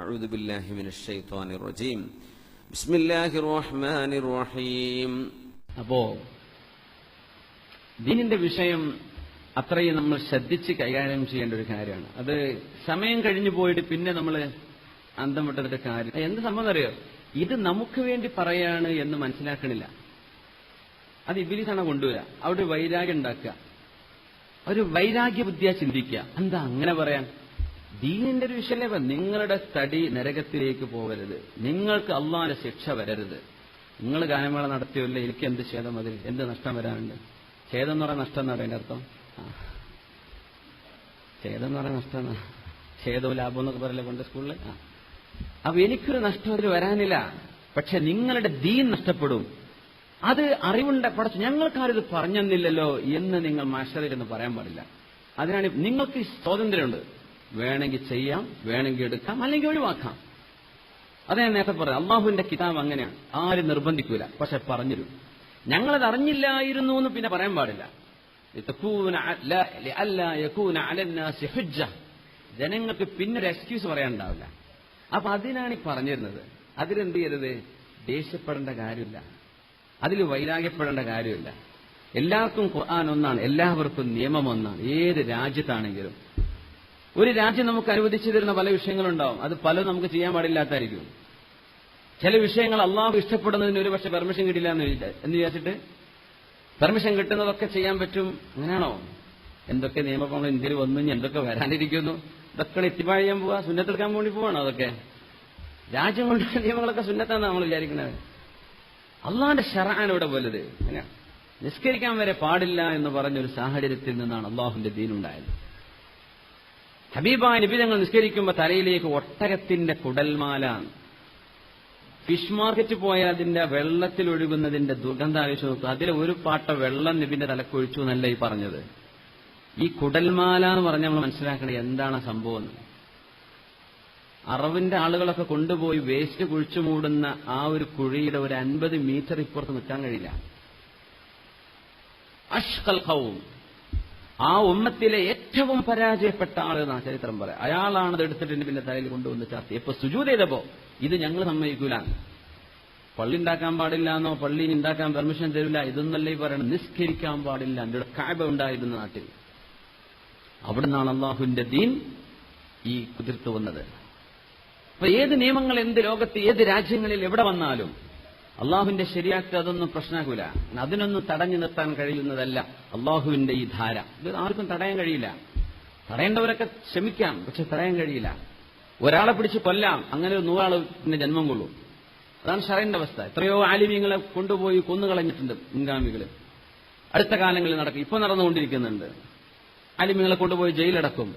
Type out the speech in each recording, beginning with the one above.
أعوذ بالله من الشيطان الرجيم بسم الله الرحمن الرحيم അപ്പോ ദീനിന്റെ വിഷയം അത്രയും നമ്മൾ ശ്രദ്ധിച്ച് കൈകാര്യം ചെയ്യേണ്ട ഒരു കാര്യമാണ് അത് സമയം കഴിഞ്ഞു പോയിട്ട് പിന്നെ നമ്മൾ അന്തം വിട്ടൊരു കാര്യം എന്ത് സംഭവം അറിയോ ഇത് നമുക്ക് വേണ്ടി പറയാണ് എന്ന് മനസ്സിലാക്കണില്ല അത് ഇബിലിസാണ് കൊണ്ടുവരിക അവിടെ ഒരു വൈരാഗ്യം ഉണ്ടാക്കുക ഒരു വൈരാഗ്യ ബുദ്ധിയാ ചിന്തിക്കുക എന്താ അങ്ങനെ പറയാൻ ദീനിന്റെ ഒരു വിഷയമല്ലേ നിങ്ങളുടെ സ്റ്റഡി നരകത്തിലേക്ക് പോകരുത്. നിങ്ങൾക്ക് അള്ളാന്റെ ശിക്ഷ വരരുത്. നിങ്ങൾ ഗാനമേള നടത്തിയല്ലേ എനിക്ക് എന്ത് ഛേദം അതിൽ? എന്ത് നഷ്ടം വരാനുണ്ട്? ഛേദം എന്ന് പറയാൻ നഷ്ടം എന്ന് പറയുന്നത് അർത്ഥം. ഛേദം എന്ന് പറയാൻ നഷ്ടം? ഛേദവും ലാഭം എന്നൊക്കെ പറയല്ലേ കൊണ്ട് സ്കൂളിൽ അപ്പൊ എനിക്കൊരു നഷ്ടം അതിൽ വരാനില്ല. പക്ഷെ നിങ്ങളുടെ ദീൻ നഷ്ടപ്പെടും. അത് അറിവുണ്ട പടച്ചു ഞങ്ങൾക്കാരിത് പറഞ്ഞെന്നില്ലല്ലോ എന്ന് നിങ്ങൾ മാഷറിരുന്ന് പറയാൻ പാടില്ല. അതിനാണ് നിങ്ങൾക്ക് സ്വാതന്ത്ര്യമുണ്ട്. വേണമെങ്കിൽ ചെയ്യാം വേണമെങ്കിൽ എടുക്കാം അല്ലെങ്കിൽ ഒഴിവാക്കാം. അതേ ഞാൻ നേരത്തെ പറയാം അള്ളാഹുവിന്റെ കിതാബ് അങ്ങനെയാണ്. ആരും നിർബന്ധിക്കൂല. പക്ഷെ പറഞ്ഞിരുന്നു ഞങ്ങളത് അറിഞ്ഞില്ലായിരുന്നു എന്ന് പിന്നെ പറയാൻ പാടില്ല. ജനങ്ങൾക്ക് പിന്നെ ഒരു എക്സ്ക്യൂസ് പറയാനുണ്ടാവില്ല. അപ്പൊ അതിനാണ് ഈ പറഞ്ഞിരുന്നത്. അതിലെന്ത് ചെയ്തത് ദേഷ്യപ്പെടേണ്ട കാര്യമില്ല. അതിൽ വൈരാഗ്യപ്പെടേണ്ട കാര്യമില്ല. എല്ലാവർക്കും ഖുർആൻ ഒന്നാണ്. എല്ലാവർക്കും നിയമം ഒന്നാണ്. ഏത് രാജ്യത്താണെങ്കിലും. ഒരു രാജ്യം നമുക്ക് അനുവദിച്ചു തരുന്ന പല വിഷയങ്ങളുണ്ടാവും. അത് പലതും നമുക്ക് ചെയ്യാൻ പാടില്ലാത്തായിരിക്കും. ചില വിഷയങ്ങൾ അള്ളാഹു ഇഷ്ടപ്പെടുന്നതിന് ഒരു പക്ഷെ പെർമിഷൻ കിട്ടില്ല എന്ന് എന്ന് വിചാരിച്ചിട്ട് പെർമിഷൻ കിട്ടുന്നതൊക്കെ ചെയ്യാൻ പറ്റും. അങ്ങനെയാണോ? എന്തൊക്കെ നിയമങ്ങൾ ഇന്ത്യയിൽ വന്നു ഇനി എന്തൊക്കെ വരാനിരിക്കുന്നു? ഇതൊക്കെ ഇത്തിപ്പാഴ് ചെയ്യാൻ പോവാ സുന്നത്തെടുക്കാൻ വേണ്ടി പോവാണോ അതൊക്കെ? രാജ്യം കൊണ്ടുള്ള നിയമങ്ങളൊക്കെ സുന്നത്താന്ന് നമ്മൾ വിചാരിക്കുന്നത്. അള്ളാഹിന്റെ ഷറാണ് ഇവിടെ പോലത് നിസ്കരിക്കാൻ വരെ പാടില്ല എന്ന് പറഞ്ഞൊരു സാഹചര്യത്തിൽ നിന്നാണ് അള്ളാഹുന്റെ ദീനുണ്ടായത് ഹബീബായ നബി തങ്ങൾ നിസ്കരിക്കുമ്പോൾ തലയിലേക്ക് ഒട്ടകത്തിന്റെ കുടൽമാല ഫിഷ് മാർക്കറ്റ് പോയാൽ അതിന്റെ വെള്ളത്തിൽ ഒഴുകുന്നതിന്റെ ദുർഗന്ധം ആലോചിച്ച് നോക്കുക അതിൽ ഒരു പാട്ട വെള്ളം നബിന്റെ തലക്കൊഴിച്ചു എന്നല്ല ഈ പറഞ്ഞത്. ഈ കുടൽമാല എന്ന് പറഞ്ഞാൽ നമ്മൾ മനസ്സിലാക്കണേ എന്താണ് സംഭവം. അറവിന്റെ ആളുകളൊക്കെ കൊണ്ടുപോയി വേസ്റ്റ് കുഴിച്ചു മൂടുന്ന ആ ഒരു കുഴിയുടെ ഒരു അൻപത് മീറ്റർ ഇപ്പുറത്ത് നിൽക്കാൻ കഴിയില്ല. അഷ്കൽ ഖൗം. ആ ഉമ്മത്തിലെ ഏറ്റവും പരാജയപ്പെട്ട ആൾ എന്നാണ് ചരിത്രം പറയാം. അയാളാണ് അത് എടുത്തിട്ട് പിന്നെ തലയിൽ കൊണ്ടുവന്ന് ചാർത്തി. ഇപ്പൊ സുജൂത് ചെയ്തപ്പോ ഇത് ഞങ്ങൾ സമ്മതിക്കൂല. പള്ളി ഉണ്ടാക്കാൻ പാടില്ല എന്നോ പള്ളി ഉണ്ടാക്കാൻ പെർമിഷൻ തരില്ല ഇതൊന്നല്ലേ പറയണം നിസ്കരിക്കാൻ പാടില്ല. എന്റെ കാബ ഉണ്ടായിരുന്ന നാട്ടിൽ. അവിടെ നിന്നാണ് അള്ളാഹുവിന്റെ ദീൻ ഈ കുതിർത്തു വന്നത്. അപ്പൊ ഏത് നിയമങ്ങൾ എന്ത് ലോകത്ത് ഏത് രാജ്യങ്ങളിൽ എവിടെ വന്നാലും അള്ളാഹുവിന്റെ ശരിയാക്കുക അതൊന്നും പ്രശ്നമാകൂല. അതിനൊന്നും തടഞ്ഞു നിർത്താൻ കഴിയുന്നതല്ല അള്ളാഹുവിന്റെ ഈ ധാര. ഇത് ആർക്കും തടയാൻ കഴിയില്ല. തടയേണ്ടവരൊക്കെ ശ്രമിക്കാം പക്ഷെ തടയാൻ കഴിയില്ല. ഒരാളെ പിടിച്ച് കൊല്ലാം അങ്ങനെ ഒരു നൂറാൾ പിന്നെ ജന്മം കൊള്ളും. അതാണ് ഷറൈന്റെ അവസ്ഥ. എത്രയോ ആലിമ്യങ്ങളെ കൊണ്ടുപോയി കൊന്നുകളഞ്ഞിട്ടുണ്ട് മുൻഗാമികൾ അടുത്ത കാലങ്ങളിൽ നടക്കും. ഇപ്പൊ നടന്നുകൊണ്ടിരിക്കുന്നുണ്ട്. ആലിമ്യങ്ങളെ കൊണ്ടുപോയി ജയിലടക്കും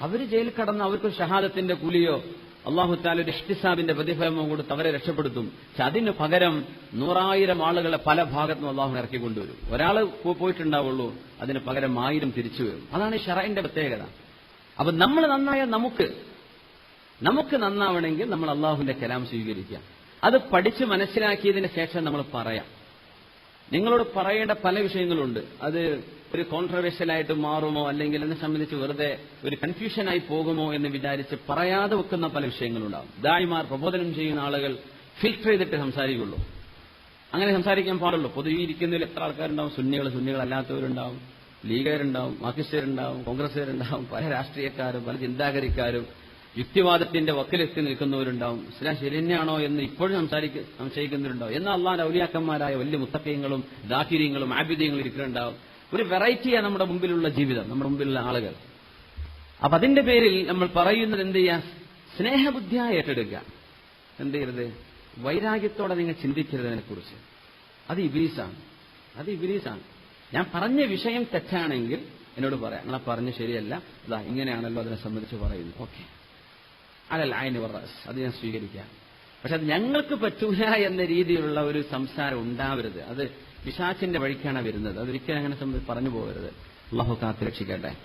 അവർ ജയിലിൽ കടന്ന് അവർക്ക് ഷഹാദത്തിന്റെ കൂലിയോ അള്ളാഹു താല ഒരു ഇഷ്ടിസാബിന്റെ പ്രതിഫലമോ കൊടുത്ത് അവരെ രക്ഷപ്പെടുത്തും. പക്ഷെ അതിന് പകരം നൂറായിരം ആളുകളെ പല ഭാഗത്തും അള്ളാഹു ഇറക്കി കൊണ്ടുവരും ഒരാൾ പോയിട്ടുണ്ടാവുള്ളൂ അതിന് പകരം ആയിരം തിരിച്ചു വരും. അതാണ് ഷറൈന്റെ പ്രത്യേകത. അപ്പൊ നമ്മൾ നന്നായാൽ നമുക്ക് നമുക്ക് നന്നാവണമെങ്കിൽ നമ്മൾ അള്ളാഹുവിന്റെ കലാം സ്വീകരിക്കുക. അത് പഠിച്ച് മനസ്സിലാക്കിയതിന് ശേഷം നമ്മൾ പറയാം. നിങ്ങളോട് പറയേണ്ട പല വിഷയങ്ങളുണ്ട്. അത് ഒരു കോൺട്രവേഴ്സ്യൽ ആയിട്ട് മാറുമോ അല്ലെങ്കിൽ എന്നെ സംബന്ധിച്ച് വെറുതെ ഒരു കൺഫ്യൂഷനായി പോകുമോ എന്ന് വിചാരിച്ച് പറയാതെ വെക്കുന്ന പല വിഷയങ്ങളുണ്ടാവും. ദായിമാർ പ്രബോധനം ചെയ്യുന്ന ആളുകൾ ഫിൽട്ടർ ചെയ്തിട്ട് സംസാരിക്കുള്ളൂ. അങ്ങനെ സംസാരിക്കാൻ പാടുള്ളൂ. പൊതുവെ ഇരിക്കുന്നതിൽ എത്ര ആൾക്കാരുണ്ടാവും? സുന്നികൾ സുന്നികളല്ലാത്തവരുണ്ടാവും. ലീഗരുണ്ടാവും മാർക്സിസ്റ്റുകാരുണ്ടാവും കോൺഗ്രസ്സുകാരുണ്ടാവും പല രാഷ്ട്രീയക്കാരും പല ചിന്താഗതിക്കാരും യുക്തിവാദത്തിന്റെ വക്കിലെത്തി നിൽക്കുന്നവരുണ്ടാവും. ഇസ്ലാം ശരി തന്നെയാണോ എന്ന് ഇപ്പോഴും സംസാരിക്ക സംശയിക്കുന്നവരുണ്ടാവും. എന്നാൽ അള്ളാന്റെ ഔലിയാക്കന്മാരായ വലിയ മുത്തക്കയങ്ങളും ദാഹിര്യങ്ങളും ആബിദ്യങ്ങളും ഇരിക്കുന്നുണ്ടാവും. ഒരു വെറൈറ്റിയാണ് നമ്മുടെ മുമ്പിലുള്ള ജീവിതം നമ്മുടെ മുമ്പിലുള്ള ആളുകൾ. അപ്പൊ അതിന്റെ പേരിൽ നമ്മൾ പറയുന്നത് എന്ത് ചെയ്യാ? സ്നേഹബുദ്ധിയായി ഏറ്റെടുക്കുക. എന്ത് ചെയ്യരുത്? വൈരാഗ്യത്തോടെ നിങ്ങൾ ചിന്തിക്കരുത് അതിനെക്കുറിച്ച്. അത് ഇബിലീസാണ്. അത് ഇബിലീസാണ്. ഞാൻ പറഞ്ഞ വിഷയം തെറ്റാണെങ്കിൽ എന്നോട് പറയാം. നിങ്ങളെ പറഞ്ഞ് ശരിയല്ല. ഇതാ ഇങ്ങനെയാണല്ലോ അതിനെ സംബന്ധിച്ച് പറയുന്നു ഓക്കെ. അതല്ല അയന് വറാസ് അത് ഞാൻ സ്വീകരിക്കാം. പക്ഷെ അത് ഞങ്ങൾക്ക് പറ്റൂല എന്ന രീതിയിലുള്ള ഒരു സംസാരം ഉണ്ടാവരുത്. അത് പിശാച്ചിന്റെ വഴിക്കാണ് വരുന്നത്. അതൊരിക്കലും അങ്ങനെ പറഞ്ഞു പോകരുത്. അള്ളാഹു കാത്ത് രക്ഷിക്കട്ടെ.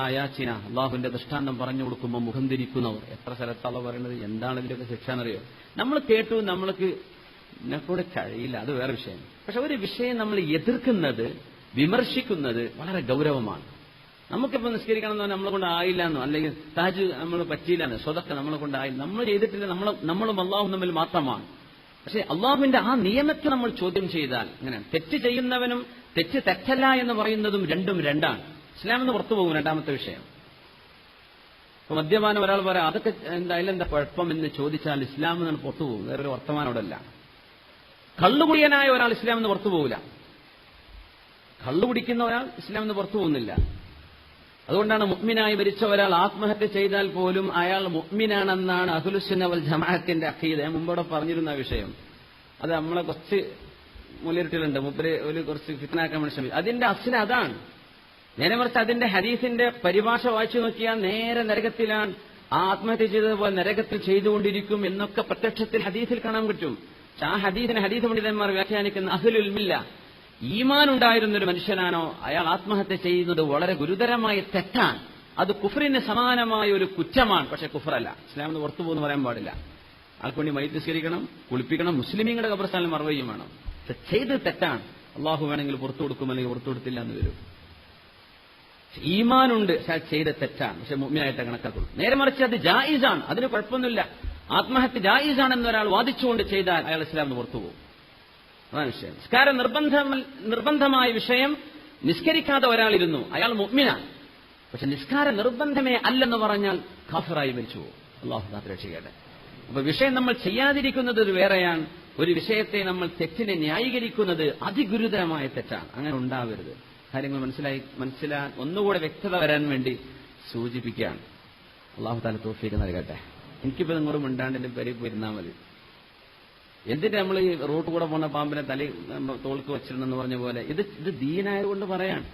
ആയാച്ചിന അള്ളാഹുവിന്റെ ദൃഷ്ടാന്തം പറഞ്ഞു കൊടുക്കുമ്പോൾ മുഖം തിരിക്കുന്നവർ. എത്ര സ്ഥലത്താണ് പറയുന്നത്? എന്താണ് ഇതിന്റെയൊക്കെ ശിക്ഷ എന്നറിയോ നമ്മൾ കേട്ടു നമ്മൾക്ക് എന്നെക്കൂടെ കഴിയില്ല. അത് വേറെ വിഷയം. പക്ഷെ ഒരു വിഷയം നമ്മൾ എതിർക്കുന്നത് വിമർശിക്കുന്നത് വളരെ ഗൗരവമാണ്. നമുക്കിപ്പോൾ നിസ്കരിക്കണം എന്ന് പറഞ്ഞാൽ നമ്മളെ കൊണ്ട് ആയില്ല എന്നോ? അല്ലെങ്കിൽ താജ് നമ്മൾ പറ്റിയില്ല എന്ന്? സ്വതൊക്കെ നമ്മളെ കൊണ്ട് ആയില്ല. നമ്മൾ ചെയ്തിട്ടില്ല നമ്മൾ നമ്മളും അള്ളാഹും തമ്മിൽ മാത്രമാണ്. പക്ഷെ അള്ളാഹുവിന്റെ ആ നിയമത്തെ നമ്മൾ ചോദ്യം ചെയ്താൽ ഇങ്ങനെ തെറ്റ് ചെയ്യുന്നവനും തെറ്റ് തെറ്റല്ല എന്ന് പറയുന്നതും രണ്ടും രണ്ടാണ്. ഇസ്ലാം എന്ന് പുറത്തു പോകും രണ്ടാമത്തെ വിഷയം. ഇപ്പൊ മദ്യപാനം ഒരാൾ പറയാം അതൊക്കെ എന്തായാലും എന്താ കുഴപ്പം? എന്ന് ചോദിച്ചാൽ ഇസ്ലാം എന്നാണ് പുറത്തു പോകും. വേറൊരു വർത്തമാനം അവിടെ അല്ല കള്ളുകുടിയനായ ഒരാൾ ഇസ്ലാം എന്ന് പുറത്തു പോകില്ല കള്ളു കുടിക്കുന്ന ഒരാൾ ഇസ്ലാം എന്ന് പുറത്തു പോകുന്നില്ല. അതുകൊണ്ടാണ് മുഗ്മിനായി മരിച്ച ഒരാൾ ആത്മഹത്യ ചെയ്താൽ പോലും അയാൾ മുഗ്മിനാണെന്നാണ് അഹുലുസുന്ന വൽ ജമാഅത്തിന്റെ അഖീദ. മുമ്പോടെ പറഞ്ഞിരുന്ന വിഷയം. അത് നമ്മളെ കുറച്ച് മുലയിരുട്ടിലുണ്ട് മുപ്പര് ഒരു കുറച്ച് ഫിത്നാക്കാൻ വേണ്ടി ശ്രമിച്ചു. അതിന്റെ അസിന് അതാണ്. നേരെ മറിച്ച് അതിന്റെ ഹദീസിന്റെ പരിഭാഷ വായിച്ചു നോക്കിയാൽ നേരെ നരകത്തിലാണ് ആത്മഹത്യ ചെയ്തതുപോലെ നരകത്തിൽ ചെയ്തുകൊണ്ടിരിക്കും എന്നൊക്കെ പ്രത്യക്ഷത്തിൽ ഹദീസിൽ കാണാൻ പറ്റും. ആ ഹദീസിനെ ഹദീസ് പണ്ഡിതന്മാർ വ്യാഖ്യാനിക്കുന്ന അഹുലുൽമില്ല ഈമാൻ ഉണ്ടായിരുന്ന ഒരു മനുഷ്യനാണോ? അയാൾ ആത്മഹത്യ ചെയ്യുന്നത് വളരെ ഗുരുതരമായ തെറ്റാണ്. അത് കുഫറിന് സമാനമായ ഒരു കുറ്റമാണ്. പക്ഷെ കുഫറല്ല ഇസ്ലാമിന് പുറത്തു പോകുന്നു പറയാൻ പാടില്ല. ആൾക്കുവേണ്ടി വേണ്ടി മൈത്യസ്കരിക്കണം കുളിപ്പിക്കണം മുസ്ലിമീങ്ങളുടെ കബർസ്ഥാനം മറവയും വേണം. ചെയ്ത് തെറ്റാണ്. അള്ളാഹു വേണമെങ്കിൽ പുറത്തു കൊടുക്കും അല്ലെങ്കിൽ പുറത്തു കൊടുത്തില്ല എന്ന് വരും. ഈമാനുണ്ട് പക്ഷെ ചെയ്ത തെറ്റാണ്. പക്ഷെ മുമ്മിയായിട്ട് കണക്കാക്കുള്ളൂ. നേരെ മറിച്ച് അത് ജായിസാണ്. അതിന് കുഴപ്പമൊന്നുമില്ല. ആത്മഹത്യ ജായിസാണെന്ന് ഒരാൾ വാദിച്ചുകൊണ്ട് ചെയ്താൽ അയാൾ ഇസ്ലാമിന് പുറത്തു പോകും. അതാണ് നിസ്കാരം നിർബന്ധം നിർബന്ധമായ വിഷയം നിസ്കരിക്കാതെ ഒരാളിരുന്നു. അയാൾ മുഗ്മിനാണ് പക്ഷെ നിസ്കാരം നിർബന്ധമേ അല്ലെന്ന് പറഞ്ഞാൽ ഖാഫിറായി മരിച്ചു അള്ളാഹു രക്ഷിക്കട്ടെ. അപ്പൊ വിഷയം നമ്മൾ ചെയ്യാതിരിക്കുന്നത് ഒരു വേറെയാണ്. ഒരു വിഷയത്തെ നമ്മൾ തെറ്റിനെ ന്യായീകരിക്കുന്നത് അതിഗുരുതരമായ തെറ്റാണ്. അങ്ങനെ ഉണ്ടാവരുത്. കാര്യങ്ങൾ മനസ്സിലായി മനസ്സിലാ ഒന്നുകൂടെ വ്യക്തത വരാൻ വേണ്ടി സൂചിപ്പിക്കുകയാണ്. അള്ളാഹു താല തോഫിക്ക് നൽകട്ടെ. എനിക്കിപ്പോ നിങ്ങളോട് മിണ്ടാണ്ട് പേര് പോയിരുന്നാൽ മതി. എന്തിനാ നമ്മൾ ഈ റോട്ട് കൂടെ പോകുന്ന പാമ്പിനെ തലി തോൾക്ക് വെച്ചിരുന്നെന്ന് പറഞ്ഞ പോലെ? ഇത് ഇത് ദീനായതുകൊണ്ട് പറയാണ്.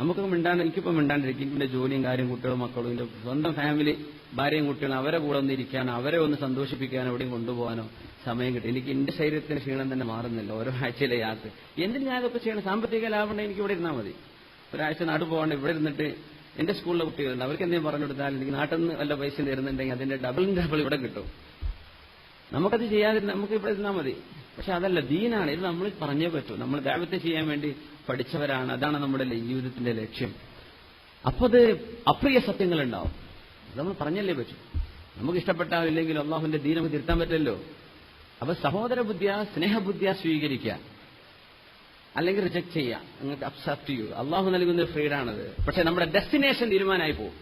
നമുക്ക് മിണ്ടാൻ എനിക്കിപ്പോ മിണ്ടാണ്ടിരിക്കും. എന്റെ ജോലിയും കാര്യം കുട്ടികളും മക്കളും എന്റെ സ്വന്തം ഫാമിലി ഭാര്യയും കുട്ടികളും അവരെ കൂടെ ഒന്ന് ഇരിക്കാനോ അവരെ ഒന്ന് സന്തോഷിപ്പിക്കാനോ എവിടെയും കൊണ്ടുപോകാനോ സമയം കിട്ടും. എനിക്ക് എന്റെ ശരീരത്തിന് ക്ഷീണം തന്നെ മാറുന്നില്ല ഓരോ ആഴ്ചയിലെ യാത്ര. എന്തിന് ഞാനിതൊക്കെ ചെയ്യണം? സാമ്പത്തിക ലാഭം എനിക്ക് ഇവിടെ ഇരുന്നാൽ മതി. ഒരാഴ്ച നാട് പോകാണ്ട് ഇവിടെ ഇരുന്നിട്ട് എന്റെ സ്കൂളിലെ കുട്ടികളുണ്ട്. അവർക്ക് എന്തെങ്കിലും പറഞ്ഞു കൊടുത്താൽ എനിക്ക് നാട്ടിൽ നിന്ന് വല്ല പൈസ തരുന്നുണ്ടെങ്കിൽ അതിന്റെ ഡബിൾ ഡബിൾ ഇവിടെ കിട്ടും. നമുക്കത് ചെയ്യാതിരുന്ന നമുക്ക് ഇവിടെ ഇരുന്നാൽ മതി. പക്ഷെ അതല്ല ദീനാണ്. ഇത് നമ്മൾ പറഞ്ഞേ പറ്റൂ. നമ്മൾ ദൈവത്തെ ചെയ്യാൻ വേണ്ടി പഠിച്ചവരാണ്. അതാണ് നമ്മുടെ ജീവിതത്തിന്റെ ലക്ഷ്യം. അപ്പൊ അത് അപ്രിയ സത്യങ്ങൾ ഉണ്ടാവും അത് നമ്മൾ പറഞ്ഞല്ലേ പറ്റൂ. നമുക്ക് ഇഷ്ടപ്പെട്ടാവില്ലെങ്കിൽ അള്ളാഹുവിന്റെ ദീൻ നമുക്ക് തിരുത്താൻ പറ്റല്ലോ അപ്പൊ സഹോദര ബുദ്ധിയ സ്നേഹബുദ്ധിയ സ്വീകരിക്കുക. അല്ലെങ്കിൽ റിജക്ട് ചെയ്യുക. അങ്ങനത്തെ അപ്സെപ്റ്റ് ചെയ്യുക. അള്ളാഹു നൽകുന്ന ഫ്രീഡാണത് പക്ഷെ നമ്മുടെ ഡെസ്റ്റിനേഷൻ തീരുമാനമായി പോകും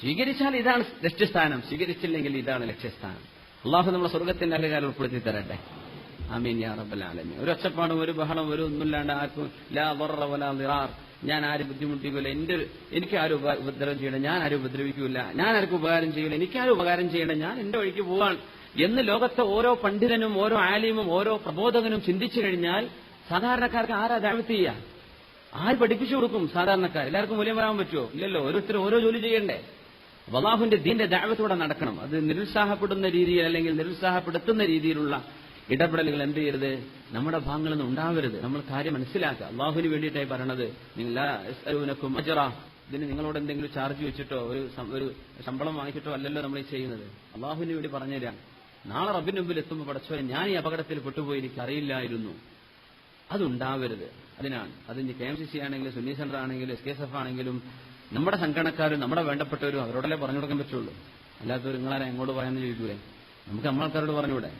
സ്വീകരിച്ചാൽ ഇതാണ് ലക്ഷ്യസ്ഥാനം. സ്വീകരിച്ചില്ലെങ്കിൽ ഇതാണ് ലക്ഷ്യസ്ഥാനം. അള്ളാഹു നമ്മളെ സ്വർഗത്തിന്റെ അധികാരം ഉൾപ്പെടുത്തി തരട്ടെ അമീൻ യാ റബ്ബൽ ആലമീൻ. ഒരു ഒച്ചപ്പാടും ഒരു ബഹളം ഒരു ഒന്നുമില്ലാണ്ട് ആർക്കും ലാ വലാ ദിറാർ. ഞാൻ ആരും ബുദ്ധിമുട്ടിക്കില്ല എന്റെ എനിക്ക് ആരും ഉപ- ഉപദ്രവം ചെയ്യണം ഞാൻ ആരും ഉപദ്രവിക്കില്ല ഞാൻ ആർക്കും ഉപകാരം ചെയ്യില്ല എനിക്ക് ആരും ഉപകാരം ചെയ്യണം ഞാൻ എന്റെ വഴിക്ക് പോവാൻ എന്ന് ലോകത്തെ ഓരോ പണ്ഡിതനും ഓരോ ആലിമും ഓരോ പ്രബോധകനും ചിന്തിച്ചു കഴിഞ്ഞാൽ സാധാരണക്കാർക്ക് ആരാ ദാവത്ത് ആര് പഠിപ്പിച്ചു കൊടുക്കും സാധാരണക്കാർ? എല്ലാവർക്കും മൂല്യം വരാൻ പറ്റുമോ? ഇല്ലല്ലോ. ഓരോരുത്തരും ഓരോ ജോലി ചെയ്യണ്ടേ? വലാഹുവിന്റെ ദീന്റെ ദാവത്തോടെ നടക്കണം. അത് നിരുത്സാഹപ്പെടുന്ന രീതിയിൽ അല്ലെങ്കിൽ നിരുത്സാഹപ്പെടുത്തുന്ന രീതിയിലുള്ള ഇടപെടലുകൾ എന്ത് ചെയ്യരുത്? നമ്മുടെ ഭാഗങ്ങളിൽ നിന്ന് ഉണ്ടാവരുത്. നമ്മൾ കാര്യം മനസ്സിലാക്കുക. അള്ളാഹുവിന് വേണ്ടിയിട്ടായി പറയണത് നിങ്ങൾ ഇതിന് നിങ്ങളോട് എന്തെങ്കിലും ചാർജ് വെച്ചിട്ടോ ഒരു ഒരു ശമ്പളം വാങ്ങിച്ചിട്ടോ അല്ലല്ലോ നമ്മൾ ഈ ചെയ്യുന്നത്. അള്ളാഹുവിന് വേണ്ടി പറഞ്ഞുതരാം. നാളെ റബ്ബിന് മുമ്പിൽ എത്തുമ്പോൾ പഠിച്ചോ ഞാൻ ഈ അപകടത്തിൽ പെട്ടുപോയി എനിക്ക് അറിയില്ലായിരുന്നു. അതുണ്ടാവരുത്. അതിനാണ്. അതിന് കെ എം സി സി ആണെങ്കിലും സുന്നി സെന്റർ ആണെങ്കിലും എസ് കെ എസ് എഫ് ആണെങ്കിലും നമ്മുടെ സംഘടനക്കാരും നമ്മുടെ വേണ്ടപ്പെട്ടവരും അവരോടല്ലേ പറഞ്ഞു കൊടുക്കാൻ പറ്റുള്ളൂ. അല്ലാത്തവർ നിങ്ങളാരെ എങ്ങോട്ട് പറയാന്ന് ചോദിക്കൂലേ നമുക്ക് നമ്മളാൾക്കാരോട് പറഞ്ഞൂടെ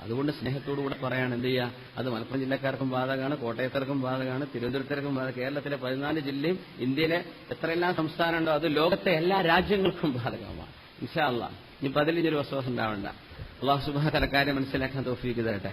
അതുകൊണ്ട് സ്നേഹത്തോടുകൂടെ പറയാണ്. എന്ത് ചെയ്യുക അത് മലപ്പുറം ജില്ലക്കാർക്കും ബാധകമാണ് കോട്ടയത്തർക്കും ബാധകമാണ് തിരുവനന്തപുരത്തർക്കും ബാധക കേരളത്തിലെ പതിനാല് ജില്ലയും ഇന്ത്യയിലെ എത്രയെല്ലാം സംസ്ഥാനമുണ്ടോ അത് ലോകത്തെ എല്ലാ രാജ്യങ്ങൾക്കും ബാധകമാണ്. ഇൻഷാ അള്ളാഹ് ഇനിയിപ്പോൾ ഇനി പതിലിഞ്ഞൊരു വിശ്വാസം ഉണ്ടാവണ്ട. അള്ളാഹു സുബാ തലക്കാരെ മനസ്സിലാക്കാൻ തോഫീക്ക് തരട്ടെ.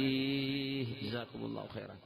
عليه جزاكم الله خيرا.